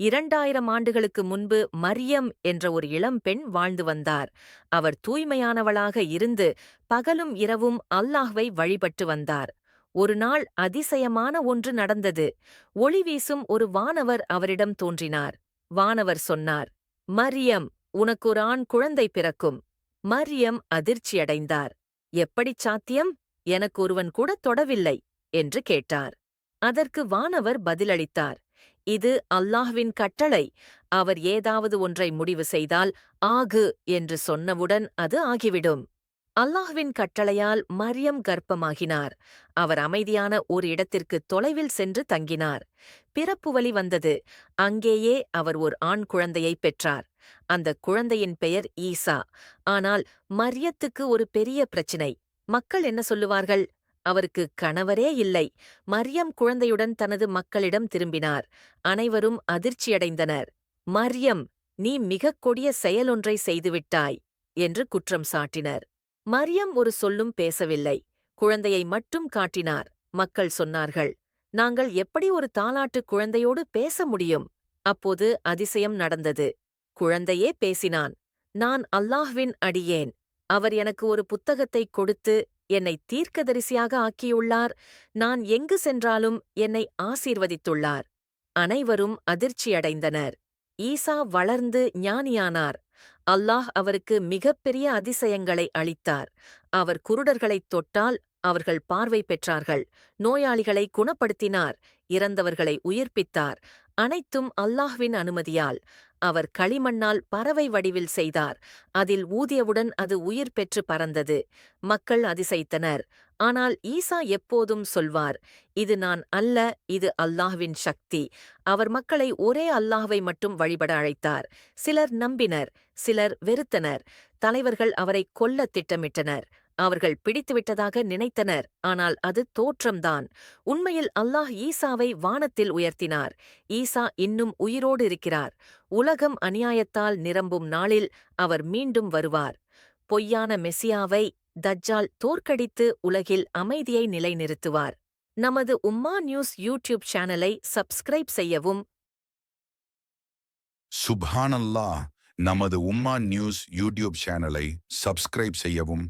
இரண்டாயிரம் ஆண்டுகளுக்கு முன்பு மரியம் என்ற ஒரு இளம்பெண் வாழ்ந்து வந்தார். அவர் தூய்மையானவளாக இருந்து பகலும் இரவும் அல்லாஹ்வை வழிபட்டு வந்தார். ஒரு நாள் அதிசயமான ஒன்று நடந்தது. ஒளி வீசும் ஒரு வானவர் அவரிடம் தோன்றினார். வானவர் சொன்னார் மரியம் உனக்கு ஒரு ஆண் குழந்தை பிறக்கும். மரியம் அதிர்ச்சியடைந்தார் எப்படிச் சாத்தியம்? எனக்கு ஒருவன் கூட தொடவில்லை என்று கேட்டார். அதற்கு வானவர் பதிலளித்தார் இது அல்லாஹ்வின் கட்டளை. அவர் ஏதாவது ஒன்றை முடிவு செய்தால் ஆகு என்று சொன்னவுடன் அது ஆகிவிடும். அல்லாஹ்வின் கட்டளையால் மரியம் கர்ப்பமாகினார். அவர் அமைதியான ஒரு இடத்திற்கு தொலைவில் சென்று தங்கினார். பிறப்பு வலி வந்தது. அங்கேயே அவர் ஒரு ஆண் குழந்தையை பெற்றார். அந்த குழந்தையின் பெயர் ஈசா. ஆனால் மரியத்துக்கு ஒரு பெரிய பிரச்சினை. மக்கள் என்ன சொல்லுவார்கள்? அவருக்கு கணவரே இல்லை. மரியம் குழந்தையுடன் தனது மக்களிடம் திரும்பினார். அனைவரும் அதிர்ச்சியடைந்தனர். மரியம் நீ மிகக் கொடிய செயலொன்றை செய்துவிட்டாய் என்று குற்றம் சாட்டினர். மரியம் ஒரு சொல்லும் பேசவில்லை. குழந்தையை மட்டும் காட்டினார். மக்கள் சொன்னார்கள் நாங்கள் எப்படி ஒரு தாலாட்டு குழந்தையோடு பேச முடியும்? அப்போது அதிசயம் நடந்தது. குழந்தையே பேசினான் நான் அல்லாஹ்வின் அடியேன். அவர் எனக்கு ஒரு புத்தகத்தை கொடுத்து என்னை தீர்க்கதரிசியாக ஆக்கியுள்ளார். நான் எங்கு சென்றாலும் என்னை ஆசீர்வதித்துள்ளார். அனைவரும் அதிர்ச்சியடைந்தனர். ஈசா வளர்ந்து ஞானியானார். அல்லாஹ் அவருக்கு மிகப்பெரிய அதிசயங்களை அளித்தார். அவர் குருடர்களைத் தொட்டால் அவர்கள் பார்வை பெற்றார்கள். நோயாளிகளை குணப்படுத்தினார். இறந்தவர்களை உயிர்ப்பித்தார். அனைத்தும் அல்லாஹ்வின் அனுமதியால். அவர் களிமண்ணால் பறவை வடிவில் செய்தார். அதில் ஊதியவுடன் அது உயிர் பெற்று பறந்தது. மக்கள் அதிசயித்தனர். ஆனால் ஈசா எப்போதும் சொல்வார் இது நான் அல்ல இது அல்லாஹ்வின் சக்தி. அவர் மக்களை ஒரே அல்லாஹ்வை மட்டும் வழிபட அழைத்தார். சிலர் நம்பினர் சிலர் வெறுத்தனர். தலைவர்கள் அவரை கொல்ல திட்டமிட்டனர். அவர்கள் பிடித்துவிட்டதாக நினைத்தனர். ஆனால் அது தோற்றம்தான். உண்மையில் அல்லாஹ் ஈசாவை வானத்தில் உயர்த்தினார். ஈசா இன்னும் உயிரோடு இருக்கிறார். உலகம் அநியாயத்தால் நிரம்பும் நாளில் அவர் மீண்டும் வருவார். பொய்யான மெசியாவை தஜ்ஜால் தோற்கடித்து உலகில் அமைதியை நிலைநிறுத்துவார். நமது உம்மா நியூஸ் யூடியூப் சேனலை சப்ஸ்கிரைப் செய்யவும். சுபானல்லா நமது உம்மா நியூஸ் யூடியூப் சேனலை சப்ஸ்கிரைப் செய்யவும்.